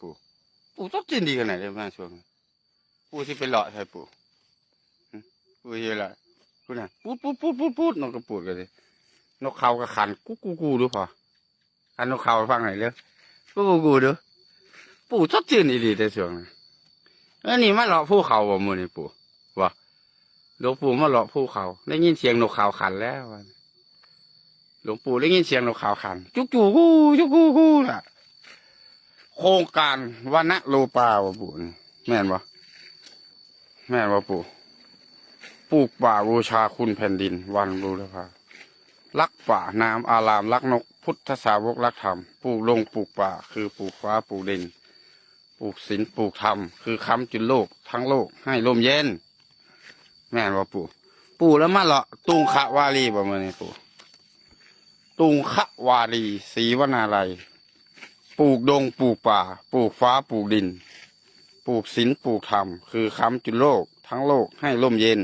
ปู่ปู่ต้องจินดีขนาดไหนมางช่วงปู่ที่ไปเลาะใช่ปู่ปู่ที่อะไรกูน่ะปูดปูดปูดปูดปูดนกกระปูดกันเลยนกเขาก็ขันกูกูกูดูพอขันนกเขาฟังหน่อยเร็วกูกูกูดูปู่ต้องจินอีหลีแต่ช่วงนี้เอันนี้มาเลาะภูเขาบ่มือนี่ปู่วะหลวงปู่มาเลาะภูเขาได้ยินเสียงนกเขาขันแล้วหลวงปู่ได้ยินเสียงนกเขาขันจุกจูกูจุกกูกูล่ะ โครงการวันะโลปาวะปู่นี่แม่นบ่แม่นบ่ปู่ปลูกป่าบูชาคุณแผ่นดิน วันบูรพารักป่าน้ำอารามรักนก พุทธสาวกรักธรรมปลูกลงปลูกป่า คือปลูกฟ้าปลูกดินปลูกศีลปลูกธรรมคือค้ำจุนโลก ทั้งโลกให้ลมเย็น แม่นบ่ปู่ปู่แล้วมาเลาะตุงคะวาลีบ่มื้อนี้ปู่ตุงคะวาลีศรีวนาลัย ปลูกดงปลูกป่า ปลูกฟ้าปลูกดิน ปลูกศีลปลูกธรรม คือค้ำจุนโลก ทั้งโลกให้ร่มเย็น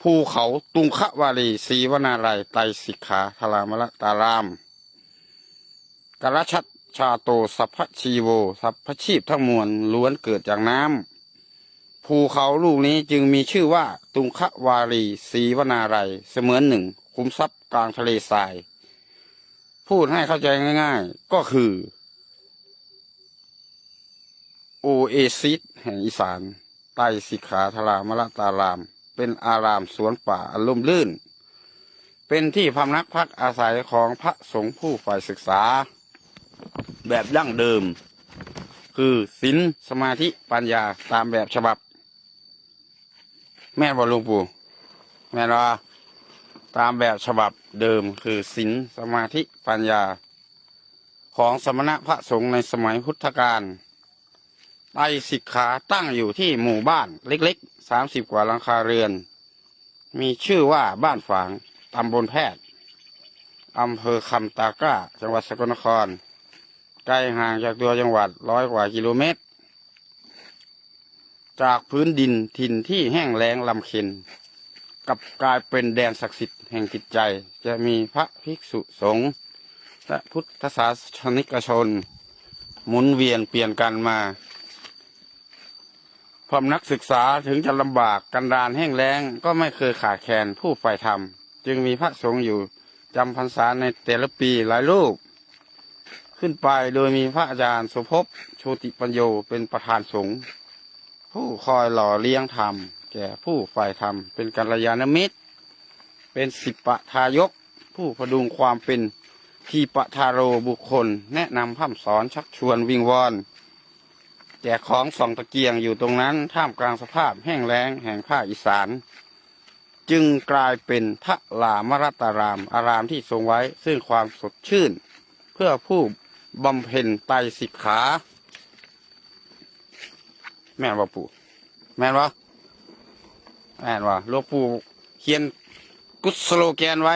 ภูเขาตุงคะวารีศรีวนาลัยไตรสิกขาธารามละตารามกรชัดชาโตสัพพชีโวสัพพชีพทั้งมวลล้วนเกิดจากน้ำภูเขาลูกนี้จึงมีชื่อว่า ตุงคะวารีศรีวนาลัยเสมือนหนึ่ง คุ้มทรัพย์กลางทะเลทราย พูดให้เข้าใจง่าย ๆ ก็คือ โอเอซิสแห่งอีสานใต้สิกขาธารามละตาราม เป็นอารามสวนป่าอารมลื่น เป็นที่พำนักพักอาศัยของพระสงฆ์ผู้ฝ่ายศึกษา แบบดั้งเดิม คือศีลสมาธิปัญญาตามแบบฉบับ แม่บอลุงปู่แม่นว่า ตามแบบฉบับเดิมคือศีลสมาธิปัญญา ของสมณะพระสงฆ์ในสมัยพุทธกาลไตรสิกขาตั้งอยู่ที่หมู่บ้านเล็กๆสามสิบกว่าหลังคาเรือน มีชื่อว่าบ้านฝางตำบลแพทย์อำเภอคำตากร้า จังหวัดสกลนคร ไกลห่างจากตัวจังหวัดร้อยกว่ากิโลเมตร จากพื้นดินถิ่นที่แห้งแล้งลำเค็นกับกลายเป็นแดนศักดิ์สิทธิ์ แห่งจิตใจ จะมีพระภิกษุสงฆ์และพุทธศาสนิกชน หมุนเวียนเปลี่ยนกันมาพอมนักศึกษาถึงจะลำบากกันดารแห้งแล้งก็ไม่เคยขาดแคลนผู้ฝ่ธรรม จึงมีพระสงฆ์อยู่จำพรรษาในแต่ละปีหลายรูป ขึ้นไปโดยมีพระอาจารย์สุภพโชติปัญโยเป็นประธานสงฆ์ผู้คอยหล่อเลี้ยงธรรม แก่ผู้ฝ่ายธรรมเป็นกัลยาณมิตร เป็นสิบปะทายก ผู้พดุงความเป็นทีปะทาโรบุคคล แนะนำพร่ำสอนชักชวนวิงวอนแจกของส่องตะเกียงอยู่ตรงนั้น ท่ามกลางสภาพแห้งแล้งแห่งภาคอีสาน จึงกลายเป็นทะลามรัตาราม อารามที่ทรงไว้ซึ่งความสดชื่น เพื่อผู้บำเพ็ญไตสิกขา แม่นว่าปู่แม่นว่าแม่นว่าหลวงปู่เขียน กุศโลแกนไว้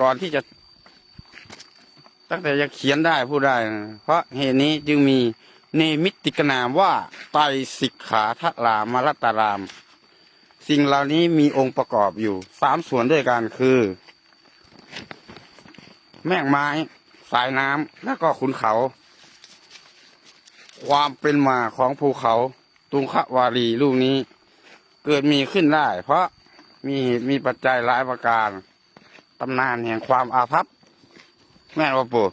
ก่อนที่จะ ตั้งแต่จะเขียนได้พูดได้นะเพราะเหตุนี้จึงมีเนมิติกนามว่าไตรสิกขาทรามรัตาราม สิ่งเหล่านี้มีองค์ประกอบอยู่สามส่วนด้วยกันคือ แม่งไม้ สายน้ำแล้วก็ขุนเขา ความเป็นมาของภูเขา ตุงคะวารีลูกนี้ เกิดมีขึ้นได้ เพราะ มีเหตุมีปัจจัยหลายประการ ตำนานแห่งความอาภัพ แม่นว่าปู่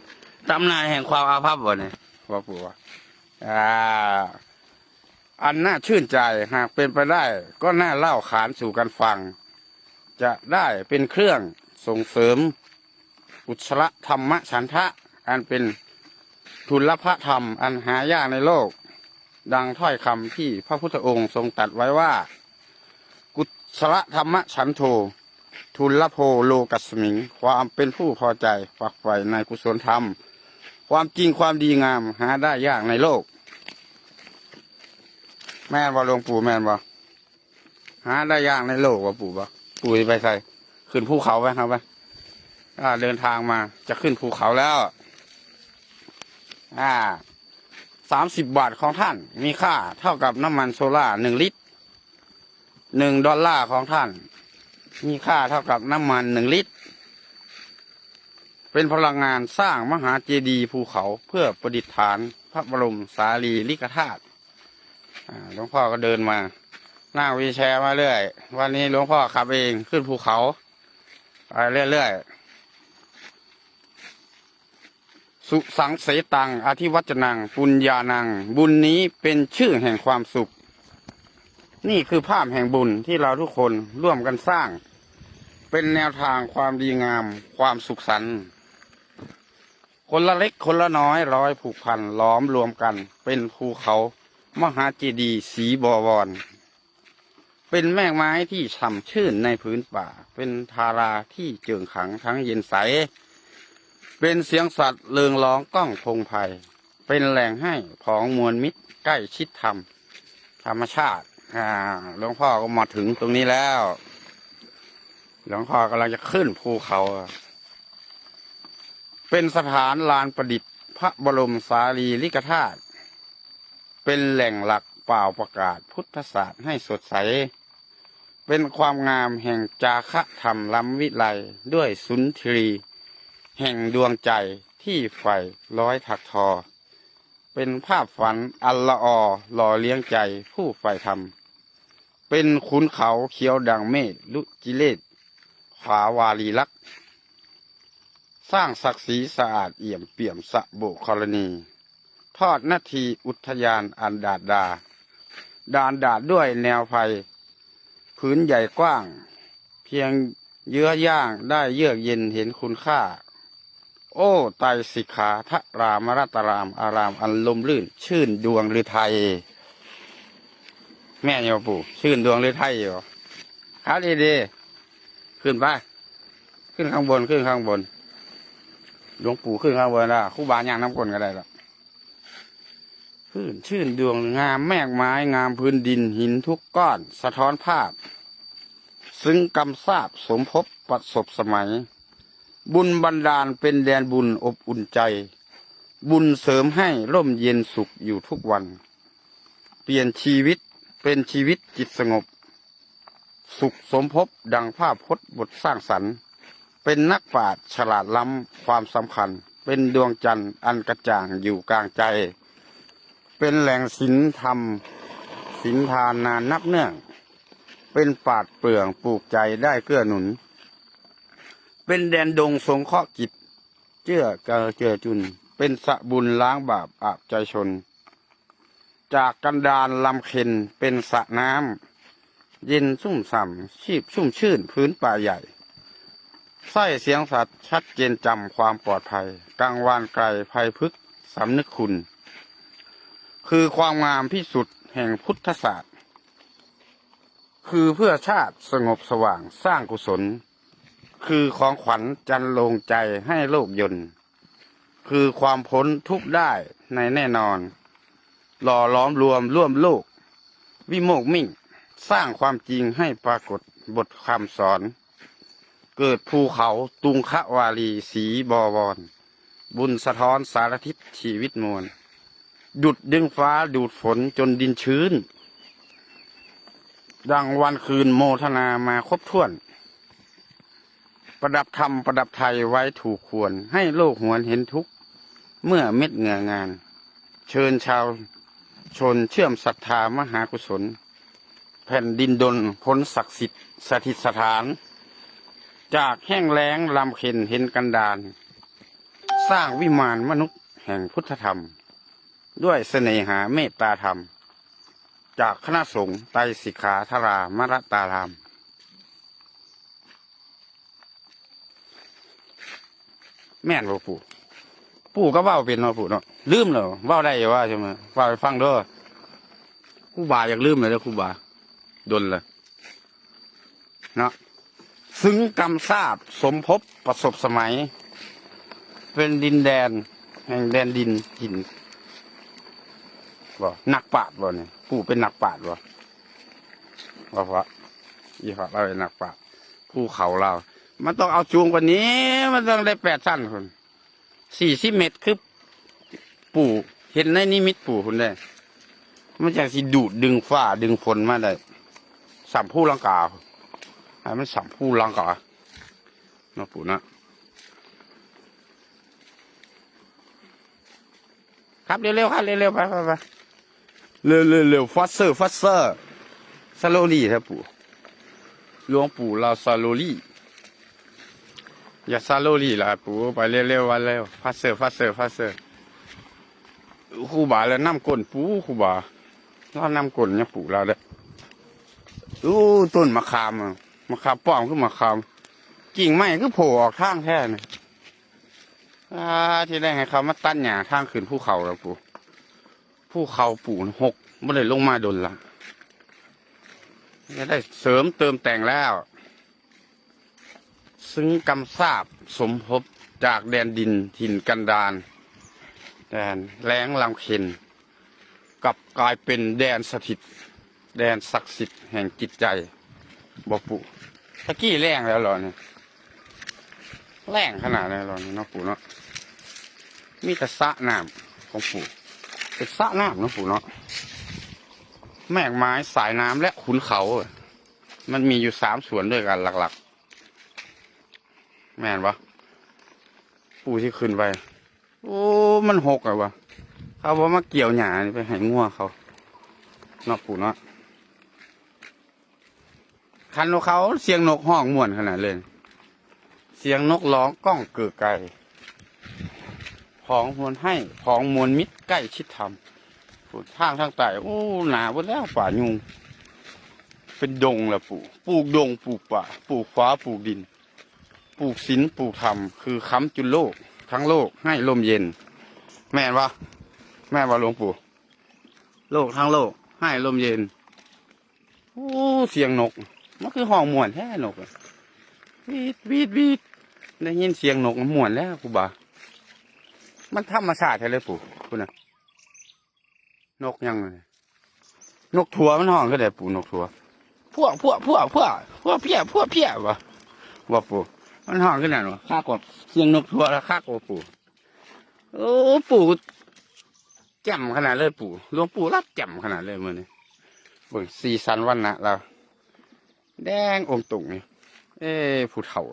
ตำนานแห่งความอาภัพบ่เนี่ยว่าปู่ว่าอ่าอันน่าชื่นใจหากเป็นไปได้ ก็น่าเล่าขานสู่กันฟัง จะได้เป็นเครื่องส่งเสริม อุชละธรรมฉันทะ อันเป็นทุลพระธรรม อันหายากในโลก ดังถ้อยคำที่พระพุทธองค์ทรงตัดไว้ว่า กุศลธรรมฉันโท ทุลโพโลกัสมิง ความเป็นผู้พอใจฝักใฝ่ในกุศลธรรม ความจริงความดีงามหาได้ยากในโลก แม่นบ่หลวงปู่แม่นบ่หาได้ยากในโลกว่าปู่บ่ปู่ไปใส่ขึ้นภูเขาไปครับไปอ่าเดินทางมาจะขึ้นภูเขาแล้ว อ่าสามสิบบาทของท่านมีค่าเท่ากับน้ำมันโซล่าหนึ่งลิตร หนึ่งดอลลาร์ของท่าน มีค่าเท่ากับน้ำมันหนึ่งลิตร เป็นพลังงานสร้างมหาเจดีย์ภูเขาเพื่อประดิษฐานพระบรมสารีริกธาตุหลวงพ่อก็เดินมานั่งวีแชร์มาเรื่อย วันนี้หลวงพ่อขับเองขึ้นภูเขาไปเรื่อยๆ สุสังเสตังอธิวัจนัง ปุญญานัง บุญนี้เป็นชื่อแห่งความสุข นี่คือภาพแห่งบุญที่เราทุกคนร่วมกันสร้าง เป็นแนวทางความดีงาม ความสุขสันต์คนละเล็กคนละน้อยร้อยผูกพันล้อมรวมกัน เป็นภูเขามหาเจดีย์สีบวร เป็นแมกไม้ที่ฉ่ำชื่นในพื้นป่า เป็นทาราที่เจิงขังทั้งเย็นใส เป็นเสียงสัตว์เลืองร้องก้องพงไพเป็นแหล่งให้ของมวลมิตรใกล้ชิดธรรม ธรรมชาติ อ่าหลวงพ่อก็มาถึงตรงนี้แล้ว หลวงพ่อกำลังจะขึ้นภูเขา เป็นสถานลานประดิษฐ์พระบรมสารีริกธาตุ เป็นแหล่งหลักเปล่าประกาศพุทธศาสตร์ให้สดใส เป็นความงามแห่งจาคะธรรมล้ำวิไลด้วยสุนทรี แห่งดวงใจที่ใฝ่ร้อยถักทอเป็นภาพฝันอัลละออหล่อเลี้ยงใจผู้ใฝ่ธรรม เป็นขุนเขาเขียวดังเมฆลุจิเลศขาวาลีลักษ์สร้างศักดิ์ศรีสะอาดเอี่ยมเปี่ยมสะโบกรณี ทอดนาทีอุทยานอันดาดดา ดานดาดด้วยแนวไผ่พื้นใหญ่กว้าง เพียงเยื้อย่างได้เยือกเย็นเห็นคุณค่า โอ้ไตสิกขาทรามรัตราม อารามอันลมลื่น ชื่นดวงฤทัย แม่โยปู่ชื่นดวงฤทัยอยู่ครับดีดีขึ้นไปขึ้นข้างบนขึ้นข้างบนหลวงปู่ขึ้นข้างบนนะคู่บาย่างน้ำกลนก็ได้หรอกชื่นชื่นดวงงามแมกไม้งามพื้นดินหินทุกก้อน สะท้อนภาพ ซึ่งกำซาบสมภพประสบสมัย บุญบันดาลเป็นแดนบุญอบอุ่นใจ บุญเสริมให้ร่มเย็นสุขอยู่ทุกวัน เปลี่ยนชีวิต เป็นชีวิตจิตสงบ สุขสมภพดังภาพพจน์บทสร้างสรรค์ เป็นนักปราชญ์ฉลาดล้ำความสำคัญ เป็นดวงจันทร์อันกระจ่างอยู่กลางใจ เป็นแหล่งศิลธรรมศิลทานนานนับเนื่อง เป็นปาดเปลืองปลูกใจได้เกื้อหนุน เป็นแดนดงสงเคราะห์กิจเจื้อเกอเจือจุน เป็นสะบุญล้างบาปอาบใจชน จากกันดานลำเค็นเป็นสระน้ำเย็นสุ่มส่ำชีพชุ่มชื่นพื้นป่าใหญ่ไส้เสียงสัตว์ชัดเจนจำความปลอดภัยกลางวานไกลภัยพึกสำนึกคุณ คือความงามที่สุดแห่งพุทธศาสตร์ คือเพื่อชาติสงบสว่างสร้างกุศล คือของขวัญจันลงใจให้โลกยนต์คือความพ้นทุกข์ได้ในแน่นอน หล่อล้อมรวมร่วมโลก วิโมกมิ่ง สร้างความจริงให้ปรากฏบทคำสอน เกิดภูเขาตุงคะวาลีสีบวร บุญสะท้อนสารทิศชีวิตมวลดุดดึงฟ้าดูดฝนจนดินชื้น ดังวันคืนโมทนามาครบถ้วน ประดับธรรมประดับไทยไว้ถูกควร ให้โลกหวนเห็นทุกเมื่อเม็ดเหงื่องาน เชิญชาว ชนเชื่อมศรัทธามหากุศล แผ่นดินดนพ้นศักดิ์สิทธิ์สถิตสถาน จากแห้งแล้งลำเค็นเห็นกันดาน สร้างวิมานมนุษย์แห่งพุทธธรรม ด้วยเสน่หาเมตตาธรรม จากคณะสงฆ์ไตสิกขาธารามรตาราม แม่นบ่ปู่ ปู่ก็เว้าเป็นเนาะปู่เนาะลืมแล้วเว้าได้อยู่ว่าใช่ไหมเว้าให้ฟังด้อครูบาอยากลืมเลยเด้อครูบาดนเลยเนาะซึ้งกำทราบสมภพประสบสมัย เป็นดินแดนแห่งแดนดินหินบ่นักปราดบ่เนี่ยปู่เป็นนักปราดบ่ว่าพระยี่ห้อเราเป็นนักปราดภูเขาเรา มันต้องเอาจูงกว่านี้ มันต้องได้แปดสั้นคน สี่สิบเมตรคือปู่เห็นในนิมิตปู่คุณได้มันจากสิดูดดึงฝ้าดึงฝนมาได้สัมผู้ลังกาไอ้มันสัมผู้ลังกาเนาะปู่นะครับเร็วๆครับเร็วๆไปไปไปเร็วๆเร็วฟัสเซอร์ฟัสเซอร์ซาโลลี่ครับปู่หลวงปู่ลาซาโลลี่ อย่าสโลลี่ละปู่ไปเร็วๆวันเร็วฟัสเซอร์ฟัสเซอร์ฟัสเซอร์คูบาแล้วน้ำก้นปูคูบาเราน้ำก้นเนี่ยปู่เราเด้ออู้ต้นมะขามอะมะขามป้อมขึ้นมะขามกิ่งไม้ก็โผล่ออกทางแท้เนี่ยที่ได้ให้เขามาตั้นหญ้าทางขึ้นภูเขาแล้วปู่ภูเขาปู่หกไม่ได้ลงมาดนละจะได้เสริมเติมแต่งแล้ว ซึ่งกำทราบสมภพจากแดนดินถิ่นกันดานแดนแรงลำเค็นกับกลายเป็นแดนสถิต แดนศักดิ์สิทธิ์แห่งจิตใจบอปู่ตะกี้แรงแล้วหรอเนี่ยแรงขนาดนั้นหรอเนาะปู่เนาะมีแต่สะน้ำของปู่เป็นสะน้ำเนาะปู่เนาะแมกไม้สายน้ำและขุนเขา มันมีอยู่สามส่วนด้วยกันหลัก แม่นปะปู่ที่ขึ้นไป โอ้ มันหกอะวะเขาบอกมาเกี่ยวหญ้าไปให้งัวเขาเนาะปู่เนาะคันของเขาเสียงนกห้องม่วนขนาดเลยเสียงนกร้องก้องเกือไก่ผองมวลให้ผองมวลมิตรใกล้ชิดธรรมปลูกทางทางใต้โอ้หนาหมดแล้วป่ายุง เป็นดงละปลูกปลูกดงปลูกป่าปลูกฟ้าปลูกดิน ปลูกศิลปลูกธรรมคือค้ำจุนโลก ทั้งโลกให้ลมเย็น แม่นวะแม่นวะหลวงปู่ โลกทั้งโลก ให้ลมเย็นโอ้เสียงนกมันคือห้องมวนแท้นกวีดวีดวีดได้ยินเสียงนกมันม่วนแล้วกูบ่ามันธรรมชาติแท้เลยปู่คุณน่ะนกยังเลยนกทัวมันห้องก็ได้ปู่นกทัวพวกพวกพวกพวกพวกเพี้ยพวกเพี้ยวะว่าปู่ มันห้องขึ้นนั่นวะข้ากว่าเสียงนกทัวแล้วข้ากว่าปู่โอ้ปู่แจ่มขนาดเลยปู่หลวงปู่รับแจ่มขนาดเลยมือนี่เบิ่งสีสันวันนะเราแดงอมตุ่งนี่เอ้ผู้เฒ่า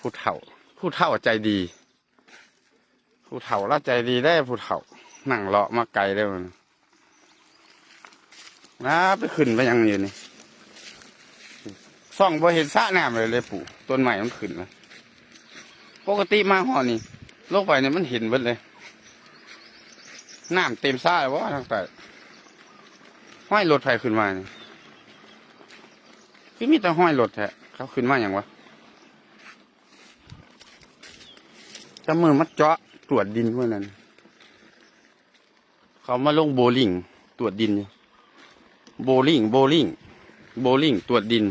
ผู้เฒ่า ผู้เฒ่าใจดี ผู้เฒ่าล้วใจดีได้ผู้เฒ่านั่งเลาะมาไกลได้มันนะไปขึ้นไปยังอยู่นี่ ส่องบ่เห็นสระน้ำเลยเลยปู่ต้นใหม่มันขึ้นแล้วปกติมาห่อนี่โลกไปเนี่ยมันเห็นเบิดเลยน้ำเต็มสระเลยวะทางใต้ห้อยรถไฟขึ้นมานี่คือมีแต่ห้อยรถแท้เขาขึ้นมาอย่างวะจะมือมัดเจาะตรวจดินเมื่อนั้น เขามาลงโบลิ่งตรวจดิน โบลิ่งโบลิ่งโบลิ่งตรวจดิน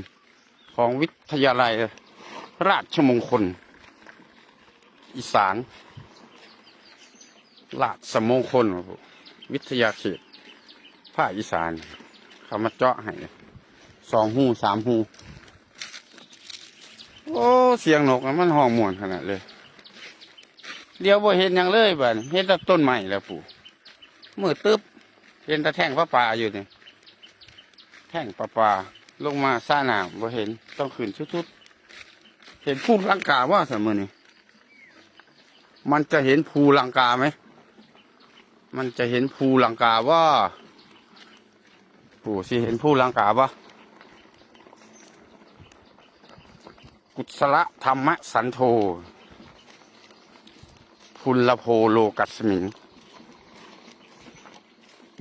ของวิทยาลัยราชมงคล อีสานราชมงคล วิทยาเขตภาคอีสานเขามาเจาะให้สองหูสามหูโอ้เสียงนกมันห้องมวนขนาดเลยเดี๋ยวบ่เห็นยังเลยบัดนี้เห็นแต่ต้นไม้แล้วปู่มือตึ๊บเห็นแต่แท่งปลาปลาอยู่นี่แท่งปลาปลา ลงมาซ่าหนามบ่เห็นต้องขึ้นชุดๆเห็นภูลังกาว่าเสมอนี่มันจะเห็นภูลังกาไหมมันจะเห็นภูลังกาว่าปู่สิเห็นภูลังกาว่ากุศลธรรมสันโธพุลโพโลกัสมิง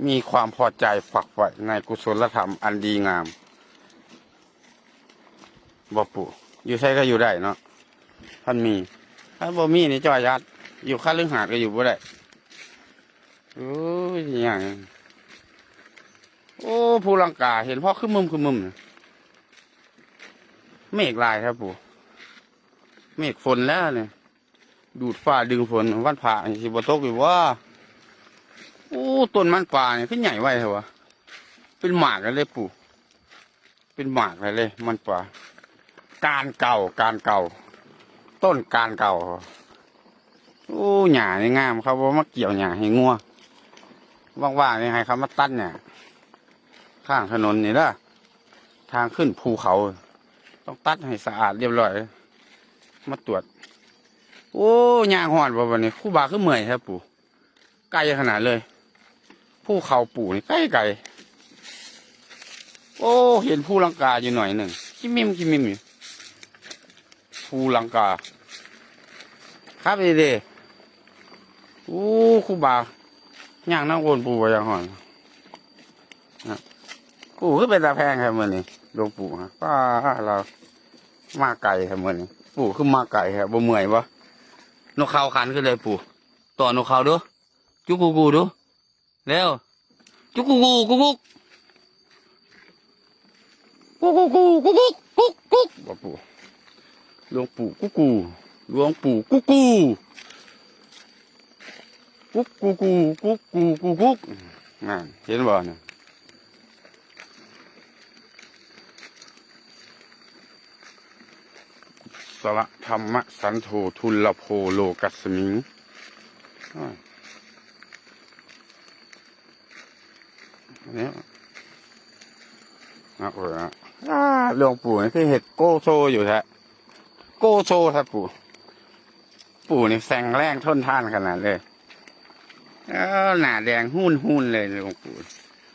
มีความพอใจฝักใฝ่ในกุศลธรรมอันดีงาม บ่ปู่อยู่ใช่ก็อยู่ได้เนาะท่านมี ถ้าบ่มีนี่จอยยัด อยู่ข้าเรื่องหาดก็อยู่บ่ได้โอ้ยอย่างโอ้ภูลังกาเห็นพ่อขึ้นมุมขึ้นมุมน่ะเมฆลายครับปู่เมฆฝนแล้วเนี่ยดูดฟ้าดึงฝนวันผ่านี่สิบตกอยู่ว่าโอ้ต้นมันป่าเนี่ยขึ้นใหญ่ไว้เหรอวะเป็นหมากเลยปู่เป็นหมากเลยมันป่า การเก่าการเก่า ต้นการเก่าโอ้หญ้านี่งามเขาบอกมาเกี่ยวหญ้าให้งัวว่างๆนี่ให้เขามาตัดเนี่ยข้างถนนนี่ละทางขึ้นภูเขา ต้องตัดให้สะอาดเรียบร้อย มาตรวจ โอ้ยางหอนบ่วันนี้คู่บาคือเมื่อยครับปู่ไกลขนาดเลยผู้เขาปู่นี่ใกล้ไกลโอ้ เห็นผู้ลังกาอยู่หน่อยหนึ่งคิมิมคิมิมอยู่ ผู้ลังกา ครับดีดีโอ้คูบาย่างนั่งวนปูไปยังหอนนะปู่คือเป็นตาแพงครับมื่อนี้หลวงปู่ฮะป้าเรามาไก่ครับมื่อนี้ปู่คือมาไก่ครับบ่เมื่อยปะนกเขาขันขึ้นเลยปู่ต่อนกเขาดูจุกูกูดูเร็วจุกกูกูกูกูกูกูกูกูกูกูกูบ่ปู่ หลวงปู่กุกูหลวงปู่กุกูกุ๊กกูกูกุกูกูกุ๊กนั่นเห็นบ่เนี่ยสระธรรมะสันโททุลโพโลกัสมิงอันี่ยนะเออหลวงปู่นี่คือเห็ดโกโซอยู่แท้ โกโซครับปู่ ปู่นี่แสงแรงทนทานขนาดเลยเออหน้าแดงหุ่นหุ่นเลยหลวงปู่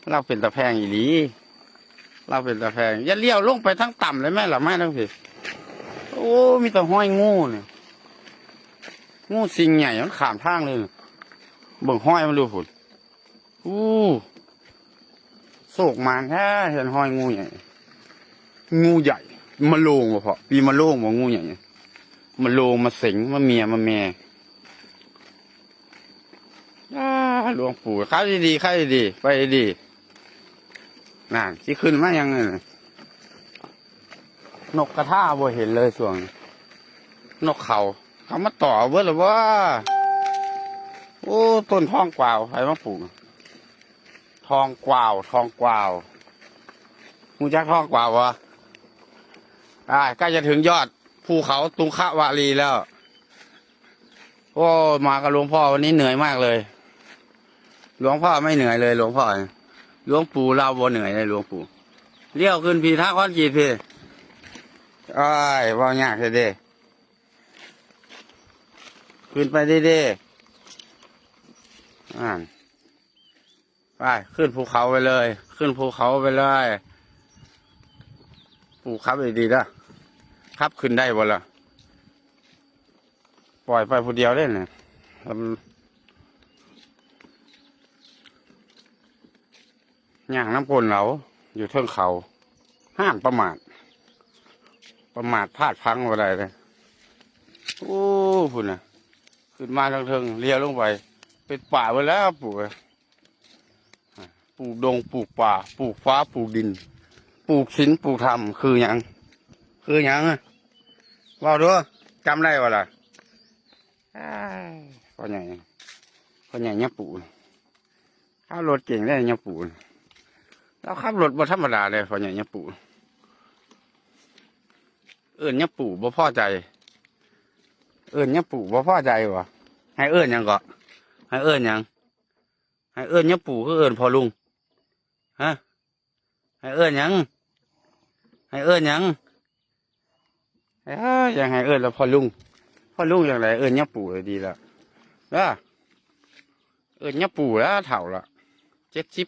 เราเป็นตะแพงอีหลีเราเป็นตะแพงอย่าเลี้ยวลงไปทั้งต่ำเลยแม่หรอแม่ทั้งพี่โอ้มีแต่ห้อยงูเนี่ยงูสิงใหญ่มันขามทางเลยเบิ่งห้อยมันดูผุดอู้โศกมานแท้เห็นห้อยงูใหญ่งูใหญ่ มาโลงบ่พอปีมาโลงบ่งูใหญ่มาโลงมาสิงมาเมียมาแม่หลวงปู่เข้าดีๆเข้าดีๆไปดีๆนั่นสิขึ้นมายังไงน่ะนกกระทาบ่เห็นเลยส่วนนกเขาเขามาต่อเบิดหรือว่า โอ้ต้นทองกวาวใครมาปลูกทองกวาว ทองกวาวมูจักทองกวาววะ อ่าใกล้จะถึงยอดภูเขาตุงขาวารีแล้ว โอ้มากับหลวงพ่อวันนี้เหนื่อยมากเลย หลวงพ่อไม่เหนื่อยเลยหลวงพ่อหลวงปู่เราบ่เหนื่อยเลยหลวงปู่เลี้ยวขึ้นพีท่าก้อนกีดพี่อ้ายว่ายากเลยเด้ขึ้นไปเด้อ่าไปขึ้นภูเขาไปเลย ขึ้นภูเขาไปเลย ปูขับดีๆนะขับขึ้นได้บ่ล่ะปล่อยไปผู้เดียวได้เนี่ยย่างน้ำกลนเหลาอยู่เทิงเขา ห้ามประมาท ประมาทพลาดพังอะไรเลย โอ้พุ่นน่ะขึ้นมาทางเทิงเลี้ยวลงไป เป็นป่าไปแล้วปลูกปลูกดงปลูกป่าปลูกฟ้าปลูกดิน ปลูกศิลปลูกธรรมคือยังคือยังว่าดูจำได้วะล่ะอ้ายพ่อใหญ่พ่อใหญ่เนี่ยปู่ขับรถเก่งได้เนี่ยปู่เราขับรถบ่ธรรมดาเลยพ่อใหญ่เนี่ยปู่เอิญเนี่ยปู่บ่พอใจ เอิญเนี่ยปู่บ่พอใจวะให้เอิญยังก็ให้เอิญยังให้เอิญเนี่ยปู่คือเอิญพอลุงฮะ ให้เอิญหยังให้เอิญหยังเอ้ยยังให้เอิญแล้วพอลุงพ่อลุงอย่างไรเอิญเนี่ยปู่เลยดีละนะเอิญเนี่ยปู่แล้วเถ่าละเจ็ดสิบ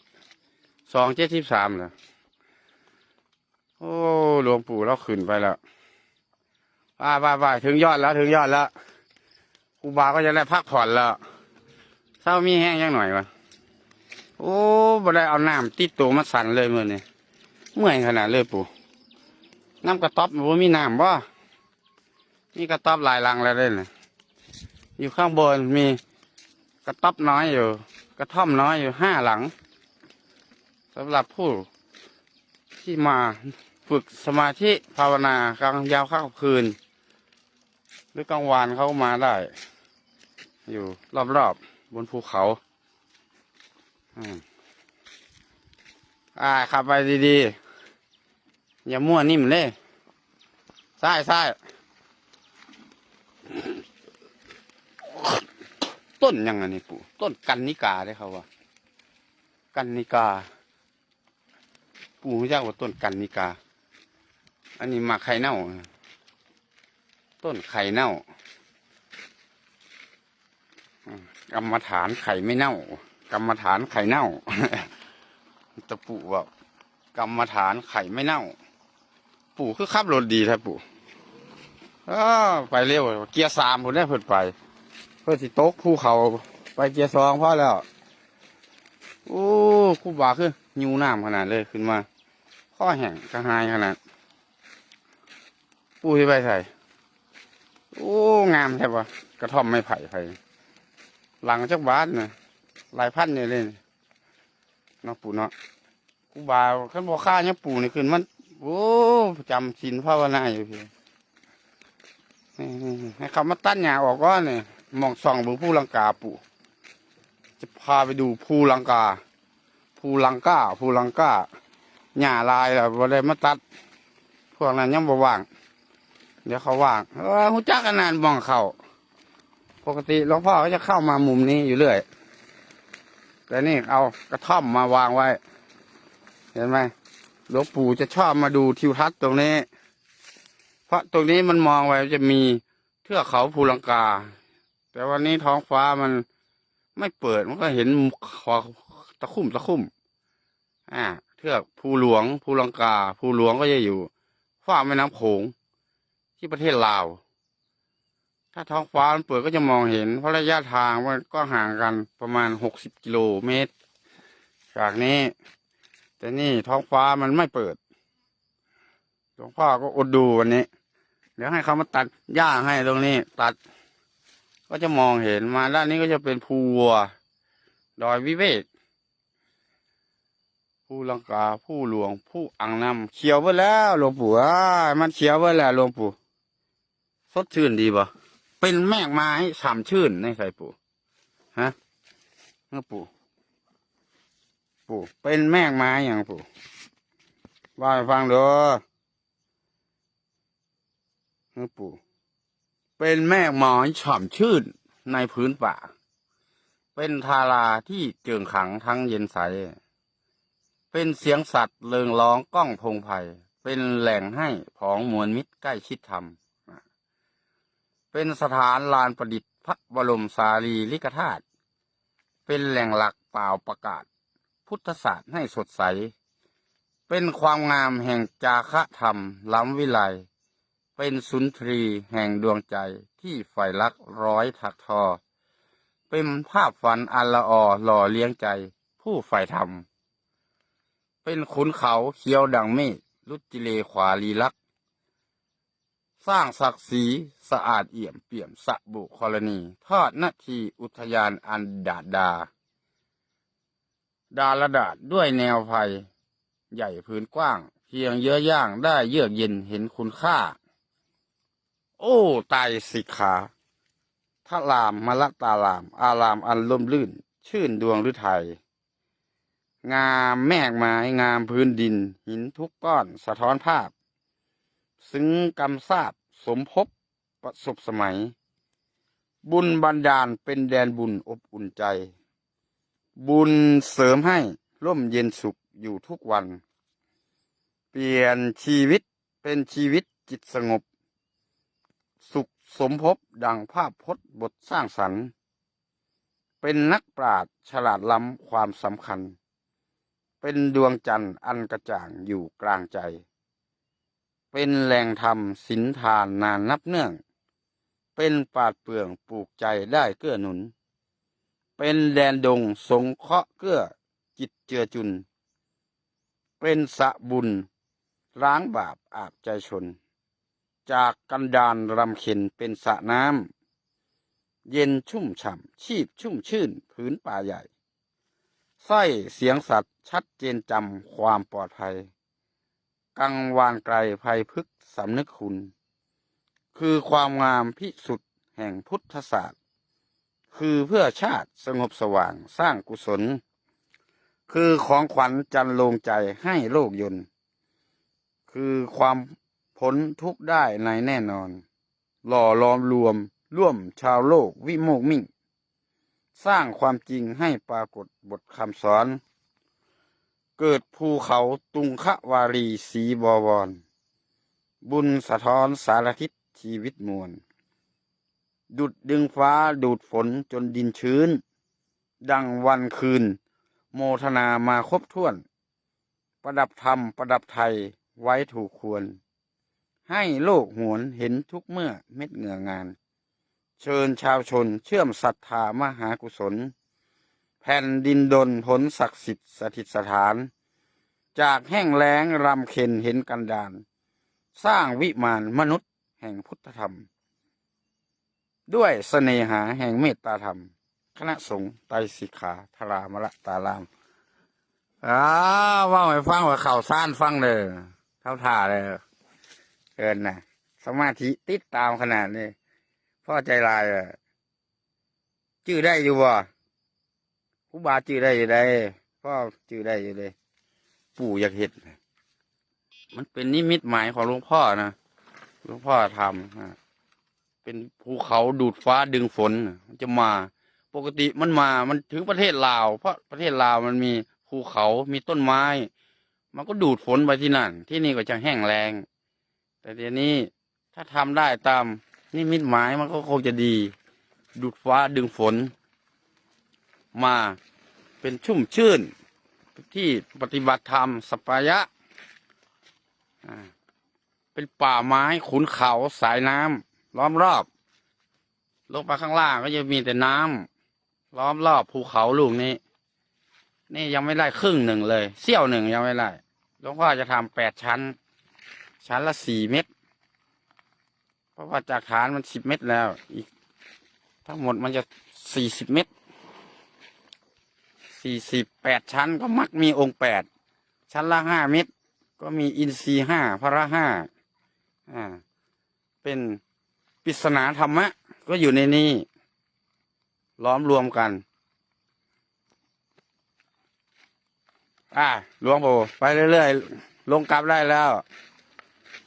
สองเจ็ดสิบสามละโอ้หลวงปู่เราขึ้นไปแล้วไปไปไปถึงยอดแล้วถึงยอดแล้วครูบาก็จะได้พักผ่อนแล้วเศร้ามีแห้งยังหน่อยวะโอ้บ่ได้เอาน้ำติดตัวมาสั่นเลยมื่อนี่ เมื่อยขนาดเลยปู่น้ำกระต๊อบบ่มีน้ำบ่มีกระต๊อบหลายลังแล้วเด้นะอยู่ข้างบนมีกระต๊อบน้อยอยู่ กระท่อมน้อยอยู่ห้าหลังสำหรับผู้ที่มาฝึกสมาธิภาวนากลางยาวข้างคืน หรือกลางวานเขามาได้ อยู่รอบๆบนภูเขาอ่าขับไปดีๆ อย่ามั่วนิ่มเลยซ้ายซ้ายต้นยังไงนี่ปู่ต้นกันนิกาได้เขาว่ากันนิกา ปู่รู้จักว่าต้นกันนิกา อันนี้มาไข่เน่า ต้นไข่เน่ากรรมฐานไข่ไม่เน่ากรรมฐานไข่เน่าตะปู่ว่ากรรมฐานไข่ไม่เน่า ปู่คือขับรถดีแท้ปู่อ้าไปเร็วเกียร์สามผมได้เพิ่นไป เพื่อสิโต๊กภูเขาไปเกียร์สองพอแล้ว โอ้คู่บาคือยูน้ำขนาดเลยขึ้นมาข้อแห้งกระหายขนาดปูที่ไปใส่โอ้งามแท้ปะกระท่อมไม่ไผ่ไผ่หลังจากบ้านนะหลายพันเนี่ยเลยเนาะปู่เนาะกูบาขันบอค่าเนี่ยปู่นี่ขึ้นมัน โอ้จำศีลภาวนาอยู่พี่ให้เขามาตั้นหญ้าออกก่อนเนี่ยมองส่องเบนผู้ลังกาปู่จะพาไปดูภูลังกาภูลังกาภูลังกาหญ้าลายแล้วบ่ได้มาตัด พวกนั้นยังบ่ว่าง เดี๋ยวเขาว่างเออหูจักกันนานมองเขาปกติหลวงพ่อก็จะเข้ามามุมนี้อยู่เรื่อย แต่นี่เอากระท่อมมาวางไว้ เห็นไหม หลวงปู่จะชอบมาดูทิวทัศน์ตรงนี้ เพราะตรงนี้มันมองไว้จะมีเทือกเขาภูลังกา แต่วันนี้ท้องฟ้ามันไม่เปิดมันก็เห็นขอตะคุ่มตะคุ่ม อ่า เทือกภูหลวงภูลังกาภูหลวงก็จะอยู่ฝ้าแม่น้ำโขงที่ประเทศลาว ถ้าท้องฟ้ามันเปิดก็จะมองเห็น เพราะระยะทางมันก็ห่างกันประมาณหกสิบกิโลเมตร จากนี้ แต่นี่ท้องฟ้ามันไม่เปิดหลวงพ่อก็อดดูวันนี้ เดี๋ยวให้เขามาตัดหญ้าให้ตรงนี้ ตัด ก็จะมองเห็นมาด้านนี้ก็จะเป็นภูวัว ดอยวิเวกผู้ลังกาผู้หลวง ผู้อ่างนำเขียวไปแล้วหลวงปู่อ้ามันเขียวไปแล้วหลวงปู่สดชื่นดีป่ะเป็นแมกไม้ฉ่ำชื่นในใส่ปู่ฮะเมื่อปูู่่เป็นแมกไม้อย่างปู่ว่าฟังเด้อปู่ เป็นแมกไม้ฉ่ำชื่นในพื้นป่า เป็นทาราที่เจิงขังทั้งเย็นใส เป็นเสียงสัตว์เริงร้องก้องพงไพ่เป็นแหล่งให้ผองมวลมิตรใกล้ชิดธรรม เป็นสถานลานประดิษฐ์พระบรมสารีริกธาตุ เป็นแหล่งหลักเปล่าประกาศ พุทธศาสตร์ให้สดใส เป็นความงามแห่งจาคะธรรม ล้ำวิไลเป็นสุนทรีแห่งดวงใจที่ใฝ่รักร้อยถักทอ เป็นภาพฝันอันละออหล่อเลี้ยงใจ ผู้ใฝ่ธรรม เป็นขุนเขาเขียวดังเมฆลุจิเลขวาลีลัก สร้างศักดิ์ศรีสะอาดเอี่ยมเปี่ยมสะบุครณี ทอดนาทีอุทยานอันดาดดา ดาละดาดด้วยแนวภัย ใหญ่พื้นกว้าง เพียงเยื้อย่างได้เยือกเย็นเห็นคุณค่า โอ้ไตรสิขาทะลามมะละตาลาม อารามอันล่มลื่น ชื่นดวงฤทัยงามแมกไม้งามพื้นดิน หินทุกก้อนสะท้อนภาพ ซึ้งกำซาบสมภพประสบสมัย บุญบันดาลเป็นแดนบุญอบอุ่นใจ บุญเสริมให้ร่มเย็นสุขอยู่ทุกวัน เปลี่ยนชีวิตเป็นชีวิตจิตสงบ สุขสมภพดังภาพพจน์บทสร้างสรรค์ เป็นนักปราชญ์ฉลาดล้ำความสำคัญ เป็นดวงจันทร์อันกระจ่างอยู่กลางใจ เป็นแหล่งธรรมสินทานนานนับเนื่อง เป็นปราดเปรื่องปลูกใจได้เกื้อหนุน เป็นแดนดงสงเคราะห์เกื้อจิตเจือจุน เป็นสะบุญ ล้างบาปอาบใจชน จากกันดานรำเข็นเป็นสะน้ำเย็นชุ่มฉ่ำชีพชุ่มชื่นพื้นป่าใหญ่สร้อยเสียงสัตว์ชัดเจนจำความปลอดภัย กังวานไกลภัยพึกษ์สำนึกคุณ คือความงามพิสุทธิ์แห่งพุทธศาสตร์ คือเพื่อชาติสงบสว่างสร้างกุศล คือของขวัญจันลงใจให้โลกยนต์คือความพ้นทุกได้ในแน่นอน หล่อล้อมรวมร่วมชาวโลกวิโมกมิ่ง สร้างความจริงให้ปรากฏบทคำสอน เกิดภูเขาตุงควารีสีบวร บุญสะท้อนสารทิศชีวิตมวล ดุดดึงฟ้าดูดฝนจนดินชื้น ดังวันคืน โมทนามาครบถ้วน ประดับธรรมประดับไทยไว้ถูกควร ให้โลกหวนเห็นทุกเมื่อเม็ดเหงื่องาน เชิญชาวชนเชื่อมศรัทธามหากุศล แผ่นดินดนผลศักดิ์สิทธิ์สถิตสถาน จากแห้งแล้งรำเค็นเห็นกันดาน สร้างวิมานมนุษย์แห่งพุทธธรรม ด้วยเสน่หาแห่งเมตตาธรรม คณะสงฆ์ไตรสิกขาธารามละตารามอ้าว่าให้ฟังว่าเข่าซ่านฟังเลยเท่าท่าเลยเกินนะสมาธิติดตามขนาดนี้พ่อใจลายอะชื่อได้อยู่บ่ครูบาชื่อได้อยู่ได้พ่อชื่อได้อยู่เลยปู่อยากเห็นมันเป็นนิมิตหมายของหลวงพ่อนะหลวงพ่อทำนะ เป็นภูเขาดูดฟ้าดึงฝนมันจะมา ปกติมันมามันถึงประเทศลาว เพราะประเทศลาวมันมีภูเขามีต้นไม้ มันก็ดูดฝนไปที่นั่น ที่นี่ก็จะแห้งแรงแต่เดี๋ยวนี้ถ้าทำได้ตามนิมิตหมายมันก็คงจะดี ดูดฟ้าดึงฝน มาเป็นชุ่มชื่น ที่ปฏิบัติธรรมสปายะ เป็นป่าไม้ขุนเขาสายน้ำ ล้อมรอบ ลงไปข้างล่างก็จะมีแต่น้ำล้อมรอบภูเขาลูกนี้ นี่ยังไม่ได้ครึ่งหนึ่งเลยเสี้ยวหนึ่งยังไม่ได้หลวงพ่อจะทำแปดชั้น ชั้นละสี่เมตร เพราะว่าจากฐานมันสิบเมตรแล้ว อีก ทั้งหมดมันจะสี่สิบเมตรสี่สิบแปดชั้นก็มักมีองค์แปดชั้นละห้าเมตร ก็มีอินทรีห้าพระห้าอ่าเป็น ปริศนาธรรมะ ก็อยู่ในนี้ ล้อมรวมกัน อ่าหลวงปู่ไปเรื่อยๆ ลงกลับได้แล้ว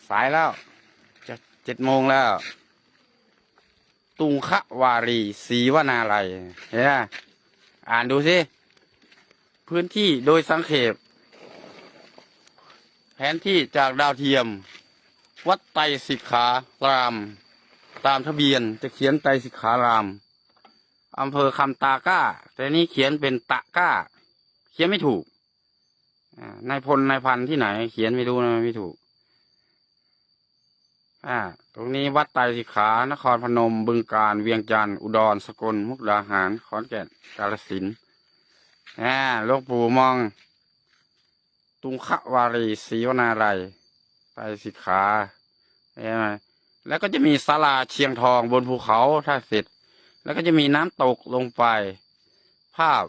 สายแล้ว จะเจ็ดโมงแล้ว ตุงคะวารีศรีวนาลัยเห็นไหมอ่านดูสิ พื้นที่โดยสังเขปแผนที่จากดาวเทียม วัดไตรสิกขาราม ตามทะเบียนจะเขียนไตรสิกขารามอำเภอคำตาก้า แต่นี่เขียนเป็นตะก้า เขียนไม่ถูกนายพลนายพันที่ไหน เขียนไม่รู้นะไม่ถูก อ่า ตรงนี้วัดไตรสิกขานครพนม บึงกาฬเวียงจันทร์อุดรสกลมุกดาหารขอนแก่นกาฬสินธุ์อ่าหลวงปู่มอง ตุงคะวารีศรีวนาลัยไตรสิกขาเห็นไหม แล้วก็จะมีศาลาเชียงทองบนภูเขาถ้าเสร็จ แล้วก็จะมีน้ำตกลงไป ภาพ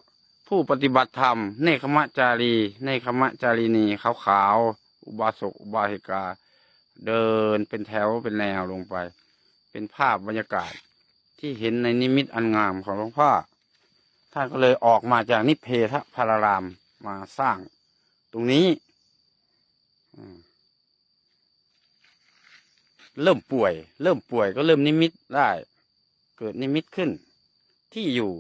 ผู้ปฏิบัติธรรม เนคขมะจารี เนคขมะจารีนีขาวๆอุบาสกอุบาสิกา เดินเป็นแถวเป็นแนวลงไป เป็นภาพบรรยากาศที่เห็นในนิมิตอันงามของหลวงพ่อ ท่านก็เลยออกมาจากนิเพทพารารามมาสร้าง ตรงนี้อืม เริ่มป่วย เริ่มป่วยก็เริ่มนิมิตได้ เกิดนิมิตขึ้น ที่อยู่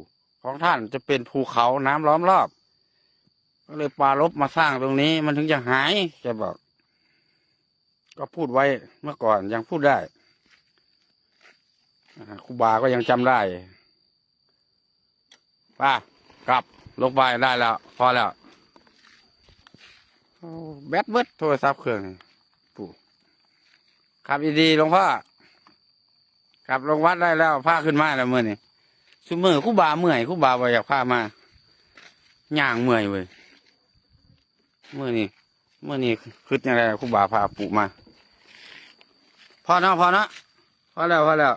ของท่านจะเป็นภูเขาน้ำล้อมรอบ ก็เลยปรารบมาสร้างตรงนี้ มันถึงจะหายแกบอก ก็พูดไว้เมื่อก่อนยังพูดได้ครูบาก็ยังจำได้ป้ากลับลงไปได้แล้ว พอแล้วแบตเบิดโทรศัพท์เครื่องนี่ปู่ ครับดีๆหลวงพ่อกลับลงวัดได้แล้วผ้าขึ้นมาแล้วเมื่อนี่ซุมือคู่บาเมื่อยคู่บาบ่อยากผ้ามาย่างเมื่อยเว้ยเมื่อนี่เมื่อนี่คือยังไงคู่บาพาปูมาพอเนาะพอเนาะพอแล้วพอแล้ว